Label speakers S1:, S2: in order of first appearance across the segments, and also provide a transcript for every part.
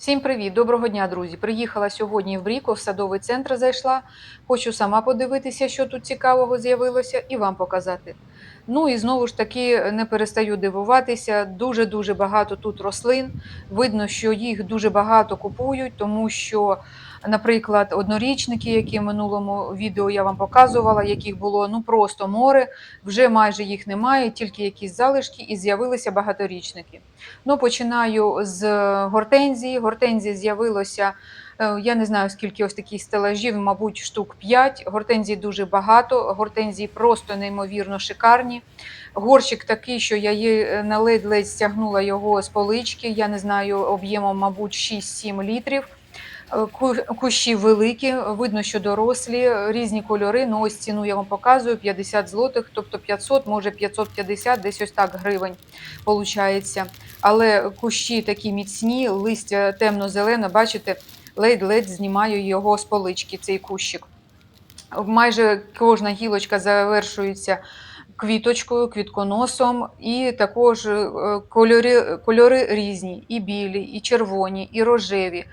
S1: Всім привіт, доброго дня, друзі! Приїхала сьогодні в Бріко, в садовий центр зайшла. Хочу сама подивитися, що тут цікавого з'явилося, і вам показати. Ну і знову ж таки не перестаю дивуватися. Дуже дуже багато тут рослин. Видно, що їх дуже багато купують, тому що, наприклад, однорічники, які в минулому відео я вам показувала, яких було ну просто море, вже майже їх немає, тільки якісь залишки, і з'явилися багаторічники. Ну, починаю з гортензії. Гортензії з'явилося. е, Я не знаю, скільки ось таких стелажів, мабуть, штук 5. Гортензій дуже багато. Гортензії просто неймовірно шикарні. Горщик такий, що я її е, ледь-ледь стягнула його з полички. Я не знаю, об'ємом, мабуть, 6-7 літрів. Ку- Кущі великі, видно, що дорослі, різні кольори. Ну, ось ціну я вам показую: 50 злотих, тобто 500, може 550, десь ось так гривень получається. Але кущі такі міцні, листя темно-зелене, бачите, ледь-ледь знімаю його з полички, цей кущик. Майже кожна гілочка завершується квіточкою, квітконосом, і також е, кольори, кольори різні: і білі, і червоні, і рожеві,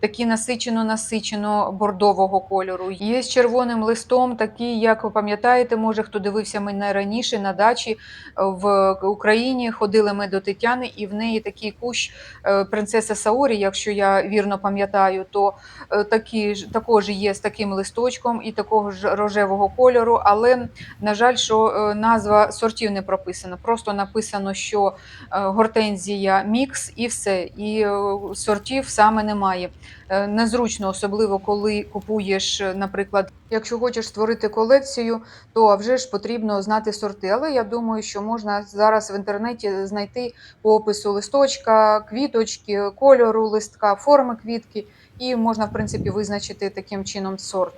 S1: такі насичено-насичено бордового кольору. Є з червоним листом, такі, як ви пам'ятаєте, може хто дивився мене раніше на дачі е, в Україні. Ходили ми до Тетяни, і в неї такий кущ е, принцеса Саорі, якщо я вірно пам'ятаю, то такі ж також є з таким листочком і такого ж рожевого кольору. Але на жаль, що е, назва сортів не прописана. Просто написано, що е, гортензія мікс і все. І е, сортів саме немає. Е, Незручно, особливо коли купуєш, наприклад, якщо хочеш створити колекцію, то вже ж потрібно знати сорти. Але я думаю, що можна зараз в інтернеті знайти по опису листочка, квіточки, кольору листка, форми квітки, і можна, в принципі, визначити таким чином сорт.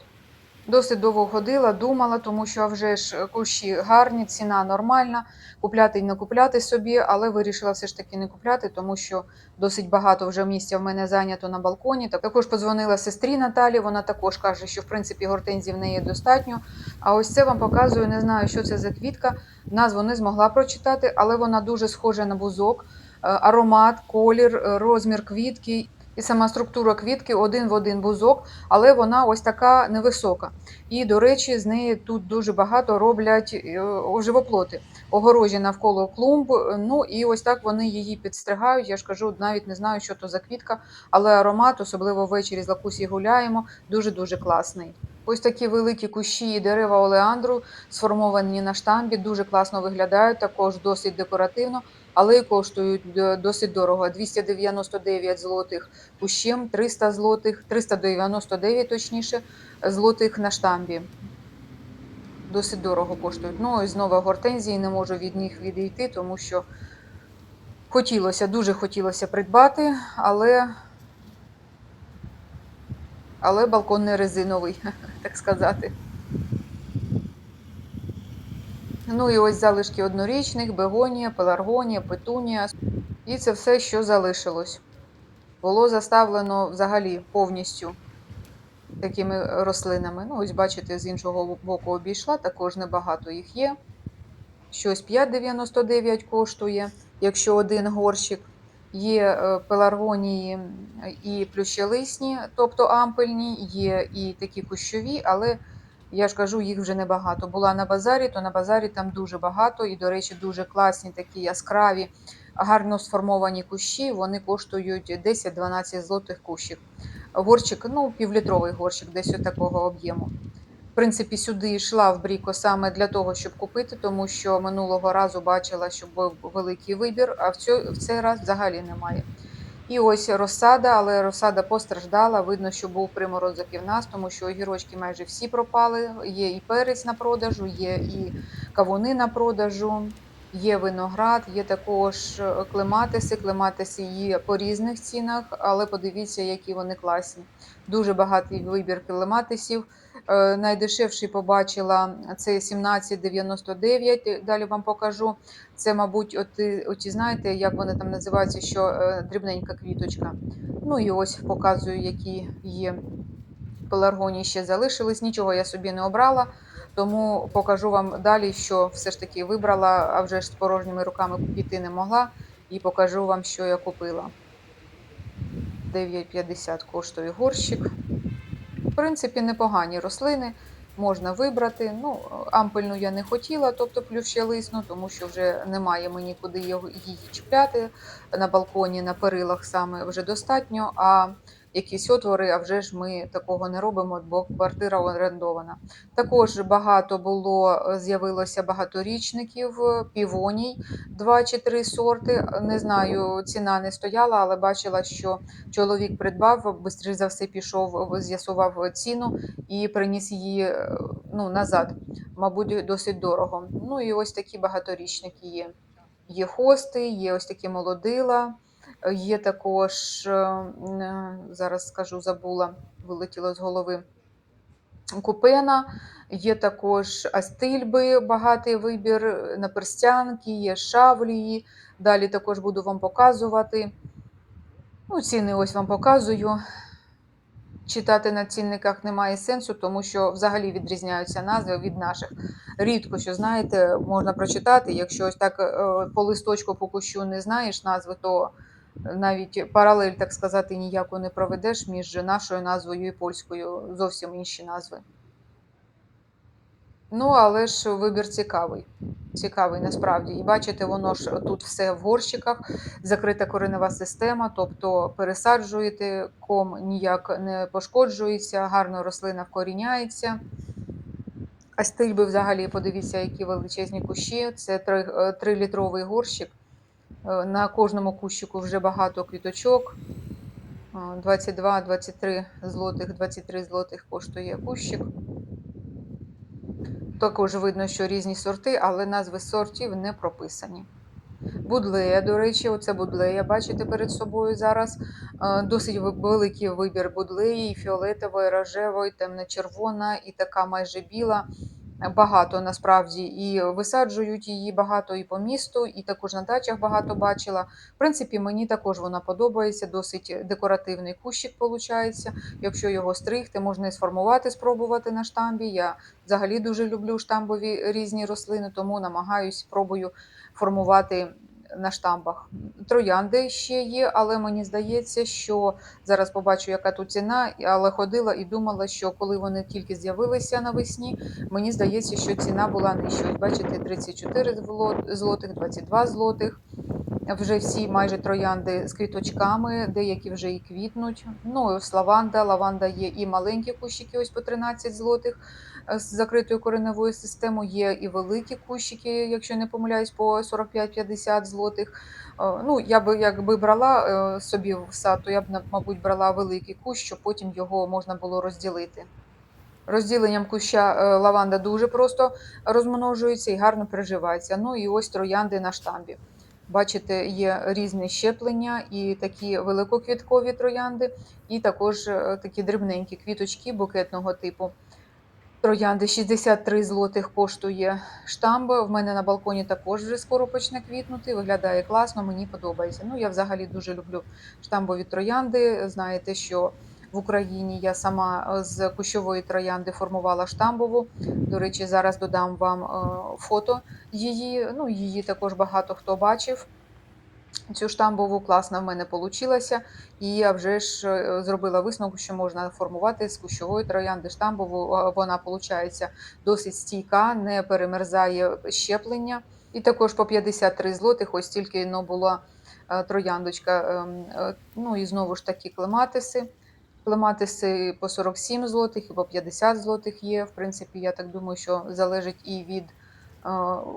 S1: Досить довго ходила, думала, тому що вже ж кущі гарні, ціна нормальна, купляти й не купляти собі, але вирішила все ж таки не купляти, тому що досить багато вже місця в мене зайнято на балконі. Так- Також подзвонила сестрі Наталі, вона також каже, що в принципі гортензій в неї достатньо. А ось це вам показую, не знаю, що це за квітка. Назву не змогла прочитати, але вона дуже схожа на бузок. Е, Аромат, колір, е, розмір квітки і сама структура квітки один в один бузок, але вона ось така невисока. І, до речі, з неї тут дуже багато роблять е, живоплоти, огорожі навколо клумб. Ну і ось так вони її підстригають. Я ж кажу, навіть не знаю, що то за квітка, але аромат, особливо ввечері з лакусі гуляємо, дуже дуже класний. Ось такі великі кущі і дерева олеандру сформовані на штамбі, дуже класно виглядають, також досить декоративно, але коштують е, досить дорого. 299 злотих кущем, 300 злотих, 399 точніше, злотих на штамбі. Досить дорого коштують. Ну, і знову гортензії не можу від них відійти, тому що хотілося, дуже хотілося придбати, але, але балкон не резиновий, так сказати. Ну і ось залишки однорічних, бегонія, пеларгонія, петунія. І це все, що залишилось. Було заставлено взагалі повністю такими рослинами. Ну, ось бачите, з іншого боку обійшла, також небагато їх є. Щось 5,99 коштує, якщо один горщик. Є е, пеларгонії і плющелисні, тобто ампельні, є і такі кущові, але я ж кажу, їх вже небагато. Була на базарі, то на базарі там дуже багато, і, до речі, дуже класні, такі яскраві, гарно сформовані кущі. Вони коштують 10-12 злотих кущик. Горщик, ну, півлітровий горщик, десь от такого об'єму. В принципі, сюди йшла в Бріко саме для того, щоб купити, тому що минулого разу бачила, що був великий вибір, а в цей раз взагалі немає. І ось розсада, але розсада постраждала. Видно, що був приморозок і в нас, тому що огірочки майже всі пропали. Є і перець на продажу, є і кавуни на продажу, є виноград, є також е, клематиси. Клематиси є по різних цінах, але подивіться, які вони класні. Дуже багатий вибір клематисів. Е, Найдешевший побачила це 17,99. Далі вам покажу. Це, мабуть, оті, оті знаєте, як вони там називаються, що е, дрібненька квіточка. Ну і ось показую, які є пеларгонії ще залишились. Нічого я собі не обрала, тому покажу вам далі, що все ж таки вибрала, а вже ж з порожніми руками піти не могла, і покажу вам, що я купила. 9,50 коштує горщик. Принципі, непогані рослини, можна вибрати. Ну, ампельну я не хотіла, тобто плющелисну, тому що вже немає мені куди її чіпляти на балконі, на перилах саме вже достатньо. А якісь отвори, а вже ж ми такого не робимо, бо квартира орендована. Також багато було, е, з'явилося багаторічників, е, півоній, два чи три сорти. Не знаю, ціна не стояла, але бачила, що чоловік придбав, швидше за все пішов, з'ясував ціну і приніс її е, ну, назад. Мабуть, досить дорого. Ну і ось такі багаторічники є. Є хости, є ось такі молодила, є також, е, е, зараз скажу, забула, вилетіло з голови. Купена, є також астильби, багатий вибір, е, наперстянки, є шавлії. Далі також буду вам показувати. Ну, ціни ось вам показую. Читати на цінниках немає сенсу, тому що взагалі відрізняються назви від наших. Рідко що знаєте, можна прочитати. Якщо ось так е, по листочку по кущу не знаєш назви, то навіть паралель, так сказати, ніяку не проведеш між нашою назвою і польською зовсім інші назви. Ну, але ж вибір цікавий. Цікавий насправді. І бачите, воно ж тут все в горщиках, закрита коренева система, тобто пересаджуєте, ком ніяк не пошкоджується, гарно рослина вкоріняється. А стильби взагалі, подивіться, які величезні кущі. Це 3-літровий горщик. Е, На кожному кущику вже багато квіточок. Е, 22-23 злотих, 23 злотих коштує кущик. Також видно, що різні сорти, але назви сортів не прописані. Будлея, до речі, оце будлея, бачите перед собою зараз. Е, Досить великий вибір будлеї, фіолетової, рожевої, темно-червона, і така майже біла. Багато насправді і висаджують її багато і по місту, і також на дачах багато бачила. В принципі, мені також вона подобається, досить декоративний кущик виходить. Якщо його стригти, можна і сформувати, спробувати на штамбі. Я взагалі дуже люблю штамбові різні рослини, тому намагаюсь, пробую формувати на штамбах. Троянди ще є, але мені здається, що зараз побачу, яка тут ціна, але ходила і думала, що коли вони тільки з'явилися навесні, мені здається, що ціна була нижча. Бачите, 34 злотих, 22 злотих. Вже всі майже троянди з квіточками, деякі вже і квітнуть. Ну, ось лаванда. Лаванда є і маленькі кущики, ось по 13 злотих з закритою кореневою системою. Є і великі кущики, якщо не помиляюсь, по 45-50 злотих. Е, Ну, я би якби брала е, собі в сад, то я б, мабуть, брала великий кущ, щоб потім його можна було розділити. Розділенням куща е, лаванда дуже просто розмножується і гарно приживається. Ну і ось троянди на штамбі. Бачите, є різні щеплення, і такі великоквіткові троянди, і також такі дрібненькі квіточки букетного типу. Троянди 63 злотих коштує штамб. В мене на балконі також вже скоро почне квітнути. Виглядає класно, мені подобається. Ну, я взагалі дуже люблю штамбові троянди. Знаєте, що в Україні я сама е, з кущової троянди формувала штамбову. До речі, зараз додам вам е, фото її. Ну, її також багато хто бачив. Цю штамбову класна в мене получилася, і я вже ж е, зробила висновок, що можна формувати з кущової троянди штамбову. Вона виходить досить стійка, не перемерзає щеплення. І також по 53 злотих, ось тільки ну, була е, трояндочка. ем, е, Ну і знову ж таки клематиси. Клематиси по 47 злотих і по 50 злотих є. В принципі, я так думаю, що залежить і від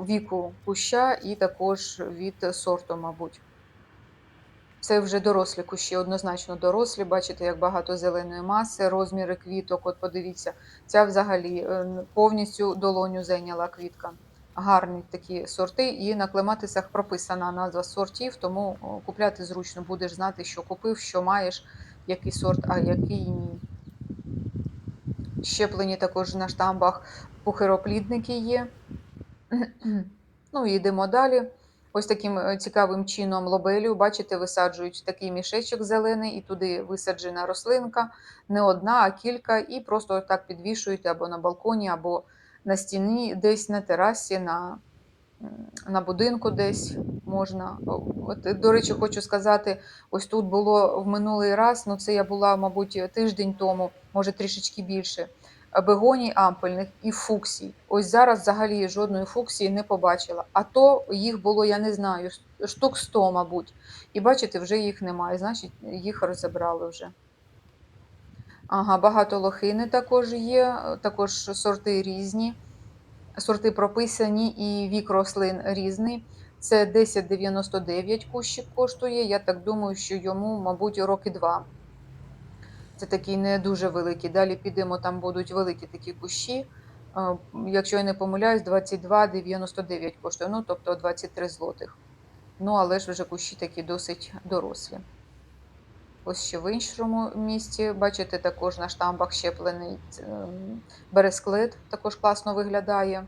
S1: віку куща, і також від сорту, мабуть. Це вже дорослі кущі, однозначно дорослі. Бачите, як багато зеленої маси, розміри квіток. От подивіться, ця взагалі е, повністю долоню зайняла квітка. Гарні такі сорти, і на клематисах прописана назва сортів, тому купляти зручно будеш знати, що купив, що маєш, який сорт, а який ні. Щеплені також на штамбах пухироплідники є. Ну і йдемо далі. Ось таким е, цікавим чином лобелію, бачите, висаджують такий мішечок зелений, і туди висаджена рослинка, не одна, а кілька, і просто так підвішуєте або на балконі, або на стіні, десь на терасі, на на будинку десь можна. От, до речі, хочу сказати, ось тут було в минулий раз, ну це я була, мабуть, тиждень тому, може трішечки більше. Бегоній ампельних і фуксій. Ось зараз взагалі жодної фуксії не побачила. А то їх було, я не знаю, штук 100, мабуть. І бачите, вже їх немає, значить, їх розібрали вже. Ага, багато лохини також є, також сорти різні, сорти прописані і вік рослин різний. Це 1099 кущик коштує. Я так думаю, що йому, мабуть, роки два. Це такий не дуже великий. Далі підемо, там будуть великі такі кущі. Е, Якщо я не помиляюсь, 22,99 коштує, ну тобто 23 злотих. Ну, але ж вже кущі такі досить дорослі. Ось ще в іншому місці, бачите, також на штамбах щеплений ем, бересклет, також класно виглядає.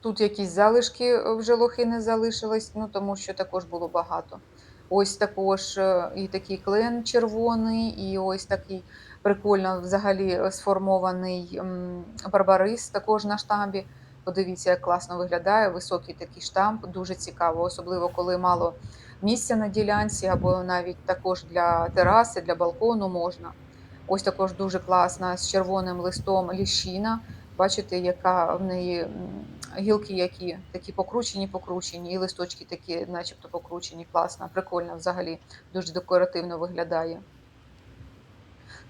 S1: Тут якісь залишки е, вже лохи не залишились, ну тому що також було багато. Ось також е, і такий клен червоний, і ось такий прикольно взагалі е, сформований барбарис також на штамбі. Подивіться, як класно виглядає. Високий такий штамп, дуже цікаво, особливо коли мало місця на ділянці, або навіть також для тераси, для балкону можна. Ось також дуже класна з червоним листом ліщина. Бачите, яка в неї гілки, які такі покручені, покручені, і листочки такі, начебто покручені, класно, прикольно взагалі, дуже декоративно виглядає.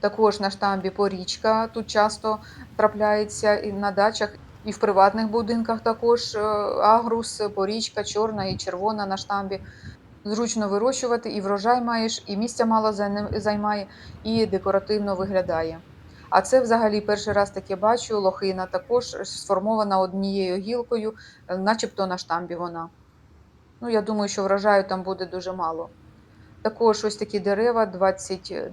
S1: Також на штамбі порічка тут часто трапляється і на дачах, і в приватних будинках також е, агрус, порічка, чорна і червона на штамбі. Зручно вирощувати, і врожай маєш, і місця мало займає, і декоративно виглядає. А це взагалі перший раз таке бачу. Лохина також сформована однією гілкою, е, начебто на штамбі вона. Ну, я думаю, що врожаю там буде дуже мало. Також ось такі дерева 20, е,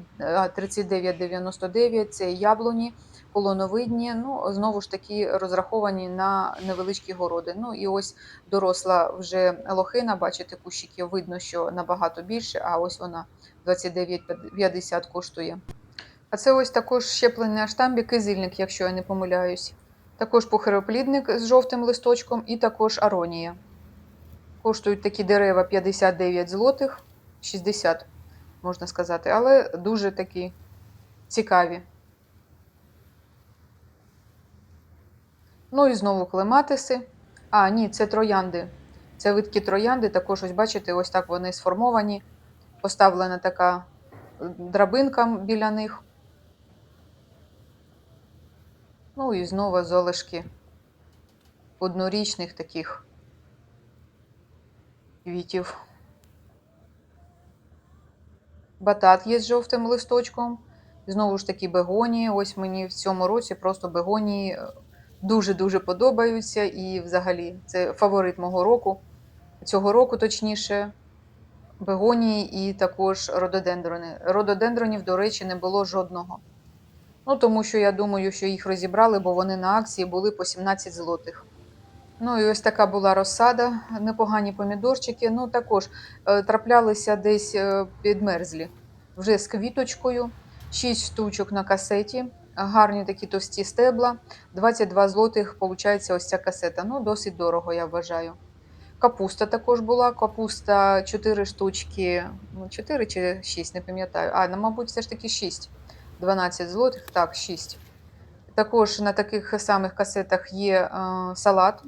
S1: 39,99 це яблуні, полоновидні. Ну, знову ж таки, розраховані на невеличкі городи. Ну і ось доросла вже лохина, бачите, кущиків видно, що набагато більше, а ось вона 29,50 коштує. А це ось також щеплений штамбі кизильник, якщо я не помиляюсь. Також пухироплідник з жовтим листочком і також аронія. Коштують такі дерева 59 злотих, 60, можна сказати, але дуже такі цікаві. Ну і знову клематиси. А, ні, це троянди. Це видкі троянди, також ось бачите, ось так вони сформовані. Поставлена така драбинка біля них. Ну і знову золишки однорічних таких квітів. Батат є з жовтим листочком. Знову ж таки, бегонії. Ось мені в цьому році просто бегонії е, дуже-дуже подобаються. І взагалі це фаворит мого року. Цього року, точніше, бегонії і також рододендрони. Рододендронів, до речі, не було жодного. Ну, тому що я думаю, що їх розібрали, бо вони на акції були по 17 злотих. Ну і ось така була розсада, непогані помідорчики. Ну також е, траплялися десь е, підмерзлі, вже з квіточкою, 6 штучок на касеті, гарні такі товсті стебла, 22 злотих, виходить, ось ця касета. Ну, досить дорого, я вважаю. Капуста також була. Капуста 4 штучки, ну 4 чи 6, не пам'ятаю. А, ну, мабуть, все ж таки 6. 12 злотих, так, 6. Також на таких самих касетах є е, салат.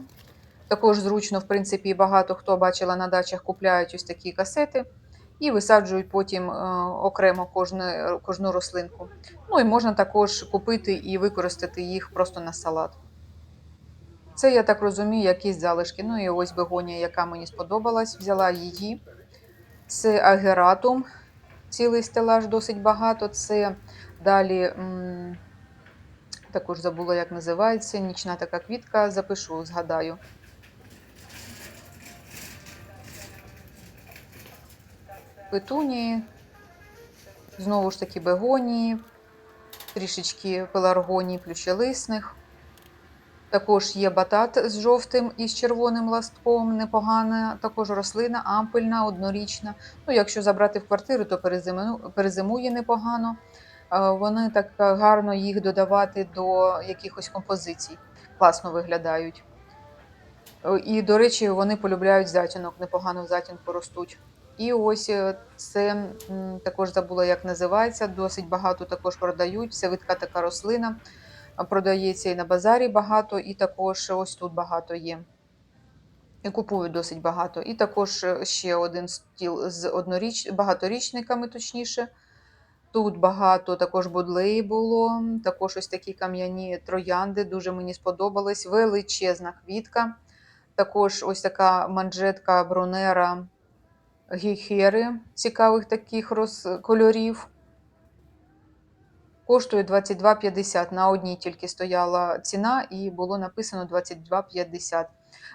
S1: Також зручно, в принципі, багато хто бачила на дачах, купляють ось такі касети і висаджують потім е, окремо кожну, кожну рослинку. Ну і можна також купити і використати їх просто на салат. Це, я так розумію, якісь залишки. Ну і ось бегонія, яка мені сподобалась, взяла її. Це агератум, цілий стелаж досить багато. Це далі, також забула, як називається, нічна така квітка, запишу, згадаю. Петунії, знову ж таки бегонії, трішечки пеларгоній плющелисних. Також є батат з жовтим і з червоним ластком, непогана, також рослина, ампельна, однорічна. Ну, якщо забрати в квартиру, то перезимує непогано. Е, Вони так гарно їх додавати до якихось композицій. Класно виглядають. Е, І, до речі, вони полюбляють затінок, непогано в затінку ростуть. І ось е, це також забула, як називається. Досить багато також продають. Це видка така рослина. Продається і на базарі багато, і також ось тут багато є. І купують досить багато. І також е, ще один стіл з одноріч... багаторічниками, точніше. Тут багато також будлеї було, також ось такі кам'яні троянди. Дуже мені сподобались. Величезна квітка. Також ось така манжетка бронера гейхери цікавих таких роз... кольорів. Коштує 22,50. На одній тільки стояла ціна і було написано 22,50.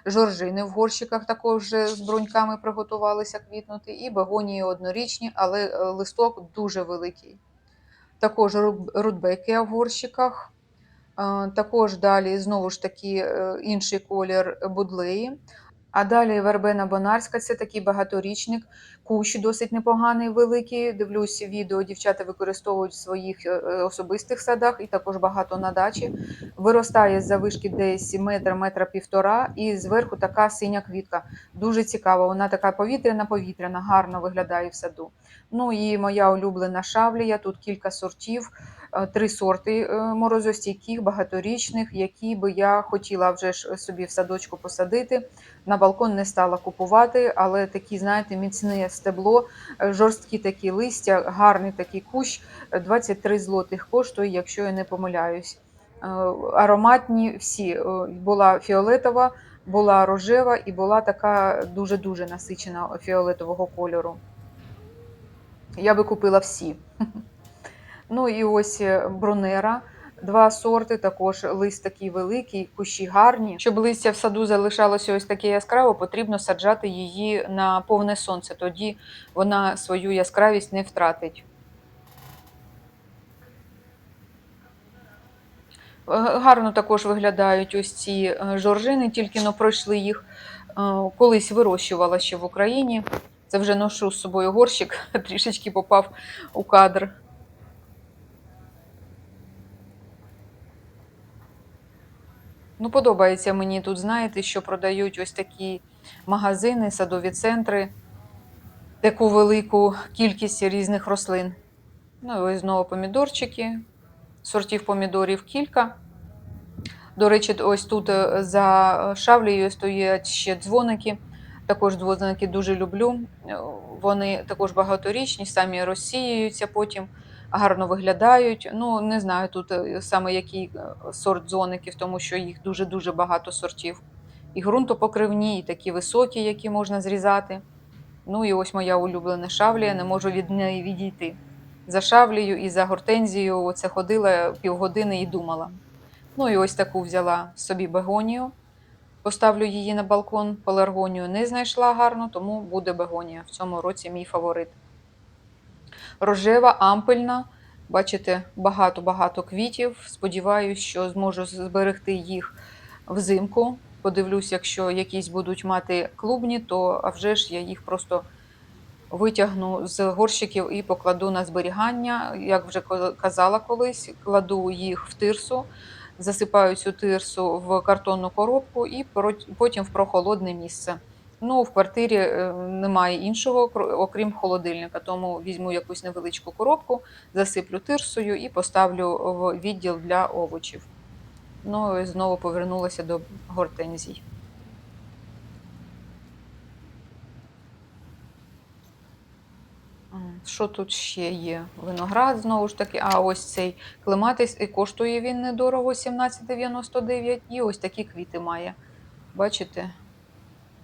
S1: Жоржини в горщиках також з бруньками приготувалися квітнути. І бегонії однорічні, але е, листок дуже великий. Також рудбеки в горщиках. Е, Також далі знову ж таки е, інший колір будлеї. А далі вербена бонарська це такий багаторічник, кущ досить непоганий, великий. Дивлюсь, відео дівчата використовують в своїх е, е, особистих садах і також багато на дачі. Виростає з завишки десь метр, метра півтора, і зверху така синя квітка. Дуже цікава. Вона така повітряна, повітряна, гарно виглядає в саду. Ну і моя улюблена шавлія. Тут кілька сортів. Е, Три сорти е, морозостійких, багаторічних, які би я хотіла вже ж собі в садочку посадити. На балкон не стала купувати, але такі, знаєте, міцне стебло, е, жорсткі такі листя, гарний такий кущ, е, 23 злотих коштує, якщо я не помиляюсь. Ароматні всі. Була фіолетова, була рожева і була така дуже-дуже насичена фіолетового кольору. Я би купила всі. Ну і ось е, бронера. Два сорти, також лист такий великий, кущі гарні. Щоб листя в саду залишалося ось таке яскраво, потрібно саджати її на повне сонце. Тоді вона свою яскравість не втратить. Е, Гарно також виглядають ось ці е, жоржини, тільки но пройшли їх. Колись вирощувала ще в Україні. Це вже ношу з собою горщик, трішечки попав у кадр. Ну, подобається мені тут, знаєте, що продають ось такі магазини, садові центри, таку велику кількість різних рослин. Ну, і ось знову помідорчики, сортів помідорів кілька. До речі, ось тут е, за шавлею стоять ще дзвоники. Також дзвоники дуже люблю. Е, Вони також багаторічні, самі розсіюються потім, гарно виглядають. Ну, не знаю тут е, саме який е, сорт дзвоників, тому що їх дуже-дуже багато сортів. І ґрунтопокривні, і такі високі, які можна зрізати. Ну і ось моя улюблена шавлія, не можу від неї відійти. За шавлею і за гортензією оце ходила півгодини і думала. Ну і ось таку взяла собі бегонію. Поставлю її на балкон. Пеларгонію не знайшла гарно, тому буде бегонія. В цьому році мій фаворит. Рожева, ампельна. Бачите, багато-багато квітів. Сподіваюсь, що зможу зберегти їх взимку. Подивлюсь, якщо якісь будуть мати клубні, то а вже ж я їх просто витягну з горщиків і покладу на зберігання. Як вже казала колись, кладу їх в тирсу, засипаю цю тирсу в картонну коробку і потім в прохолодне місце. Ну, в квартирі е, немає іншого, окрім холодильника, тому візьму якусь невеличку коробку, засиплю тирсою і поставлю в відділ для овочів. Ну і знову повернулася до гортензій. Що тут ще є? Виноград знову ж таки. А ось цей клематис, і коштує він недорого 17,99. І ось такі квіти має. Бачите?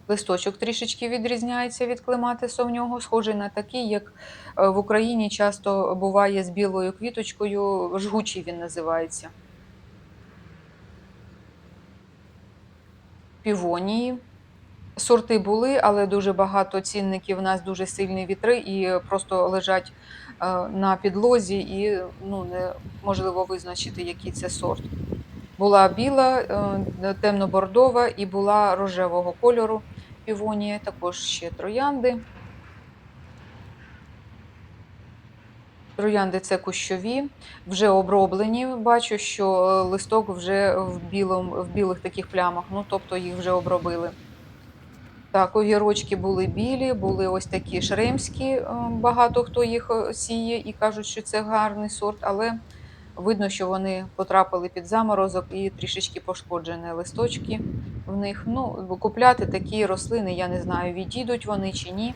S1: Листочок трішечки відрізняється від клематису в нього, схожий на такий, як е, в Україні часто буває з білою квіточкою, жгучий він називається. Півонії. Сорти були, але дуже багато цінників. У нас дуже сильні вітри і просто лежать е, на підлозі, і ну, неможливо визначити, який це сорт. Була біла, е, темно-бордова і була рожевого кольору півонія, також ще троянди. Троянди це кущові, вже оброблені. Бачу, що е, листок вже в, білому, в білих таких плямах, ну тобто їх вже обробили. Так, огірочки були білі, були ось такі шремські, е, багато хто їх е, сіє і кажуть, що це гарний сорт, але видно, що вони потрапили під заморозок і трішечки пошкоджені листочки в них. Ну, купляти такі рослини, я не знаю, відійдуть вони чи ні.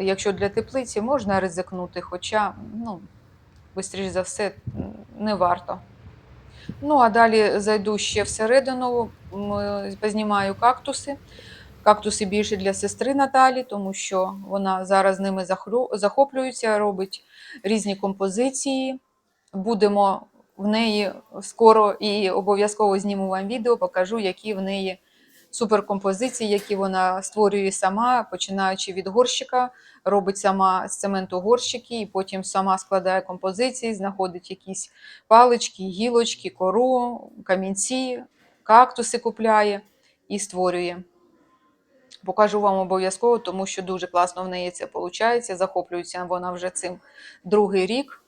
S1: Якщо для теплиці можна ризикнути, хоча, ну, швидше за все, не варто. Ну, а далі зайду ще всередину, познімаю кактуси. Кактуси більше для сестри Наталі, тому що вона зараз ними захоплюється, робить різні композиції. Будемо в неї скоро і обов'язково зніму вам відео, покажу, які в неї суперкомпозиції, які вона створює сама, починаючи від горщика, робить сама з цементу горщики, і потім сама складає композиції, знаходить якісь палички, гілочки, кору, камінці, кактуси купляє і створює. Покажу вам обов'язково, тому що дуже класно в неї це виходить. Захоплюється вона вже цим другий рік.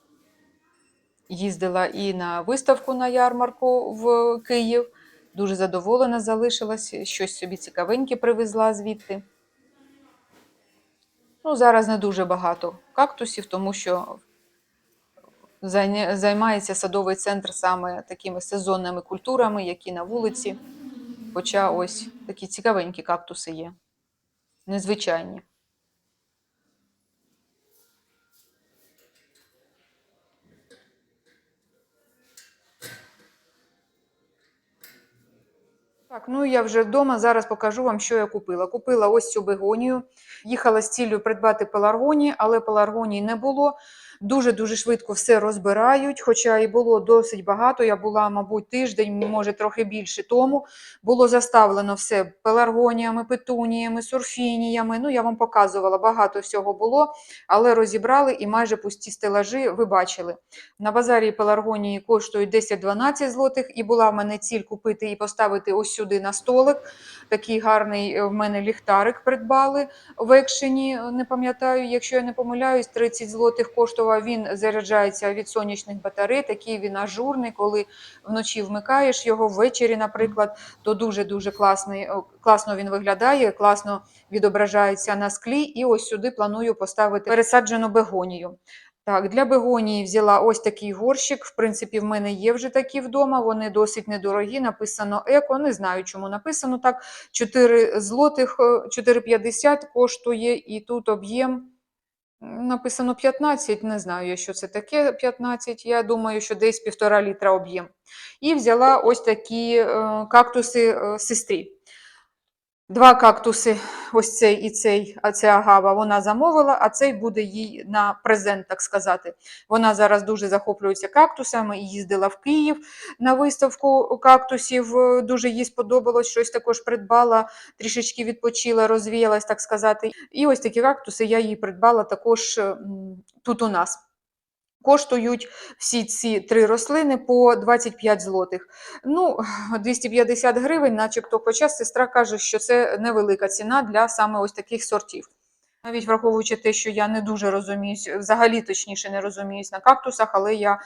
S1: Їздила і на виставку на ярмарку в Київ. Дуже задоволена залишилась, щось собі цікавеньке привезла звідти. Ну, зараз не дуже багато кактусів, тому що займається садовий центр саме такими сезонними культурами, які на вулиці. Хоча ось такі цікавенькі кактуси є, незвичайні. Так, ну я вже вдома. Зараз покажу вам, що я купила. Купила ось цю бегонію. Їхала з ціллю придбати пеларгонії, але пеларгонії не було. Дуже-дуже швидко все розбирають, хоча і було досить багато. Я була, мабуть, тиждень, може трохи більше тому. Було заставлено все пеларгоніями, петуніями, сурфініями. Ну, я вам показувала, багато всього було, але розібрали і майже пусті стелажі ви бачили. На базарі пеларгонії коштують 10-12 злотих, і була в мене ціль купити і поставити ось сюди на столик. Такий гарний е, в мене ліхтарик придбали в екшені. Не пам'ятаю, якщо я не помиляюсь, 30 злотих коштував. Він заряджається від сонячних батарей. Такий він ажурний. Коли вночі вмикаєш його ввечері, наприклад, то дуже дуже класний. Класно він виглядає, класно відображається на склі. І ось сюди планую поставити пересаджену бегонію. Так, для бегонії взяла ось такий горщик. В принципі, в мене є вже такі вдома. Вони досить недорогі. Написано еко. Не знаю, чому написано так. 4 злотих, е, 4,50 коштує, і тут об'єм написано 15. Не знаю, що це таке 15. Я думаю, що десь півтора літра об'єм. І взяла ось такі е, кактуси е, сестрі. Два кактуси, ось цей і цей, а це агава, вона замовила, а цей буде їй на презент, так сказати. Вона зараз дуже захоплюється кактусами і їздила в Київ на виставку кактусів. е, Дуже їй сподобалось, щось також придбала, трішечки відпочила, розвіялась, так сказати. І ось такі кактуси я їй придбала також тут у нас. Коштують всі ці три рослини по 25 злотих. Ну, 250 гривень, начебто, хоча сестра каже, що це невелика ціна для саме ось таких сортів. Навіть враховуючи те, що я не дуже розуміюсь, взагалі точніше не розуміюсь на кактусах, але я е,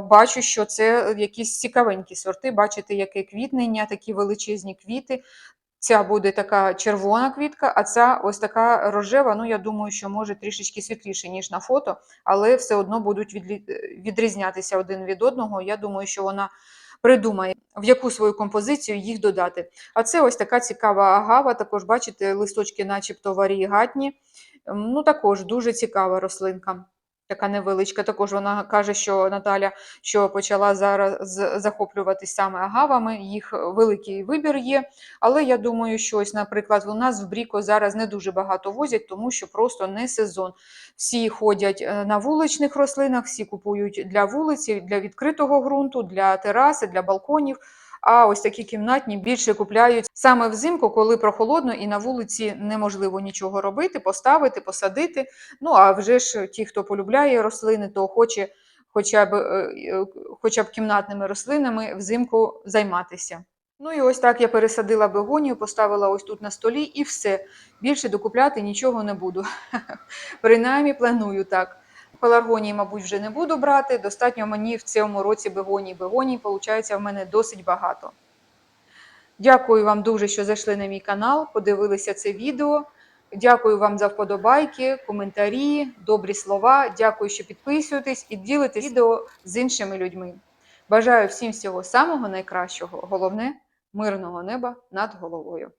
S1: бачу, що це якісь цікавенькі сорти. Бачите, яке квітнення, такі величезні квіти. Ця буде така червона квітка, а ця ось така рожева. Ну, я думаю, що може трішечки світліше, ніж на фото, але все одно будуть відлі- відрізнятися один від одного. Я думаю, що вона придумає, в яку свою композицію їх додати. А це ось така цікава агава. Також бачите, листочки, начебто варігатні. Ну, також дуже цікава рослинка. Така невеличка. Також вона каже, що Наталя що почала зараз захоплюватись саме агавами. Їх великий вибір є. Але я думаю, що ось, наприклад, у нас в Бріко зараз не дуже багато возять, тому що просто не сезон. Всі ходять е, на вуличних рослинах, всі купують для вулиці, для відкритого ґрунту, для тераси, для балконів. А ось такі кімнатні більше купляють саме взимку, коли прохолодно і на вулиці неможливо нічого робити, поставити, посадити. Ну а вже ж ті, хто полюбляє рослини, то хоче хоча б, е, е, хоча б кімнатними рослинами взимку займатися. Ну і ось так я пересадила бегонію, поставила ось тут на столі і все. Більше докупляти нічого не буду. Принаймні планую так. Пеларгонії, мабуть, вже не буду брати. Достатньо мені в цьому році бегоній. Бегоній, виходить, в мене досить багато. Дякую вам дуже, що зайшли на мій канал, подивилися це відео. Дякую вам за вподобайки, коментарі, добрі слова. Дякую, що підписуєтесь і ділитесь відео з іншими людьми. Бажаю всім всього самого найкращого. Головне мирного неба над головою.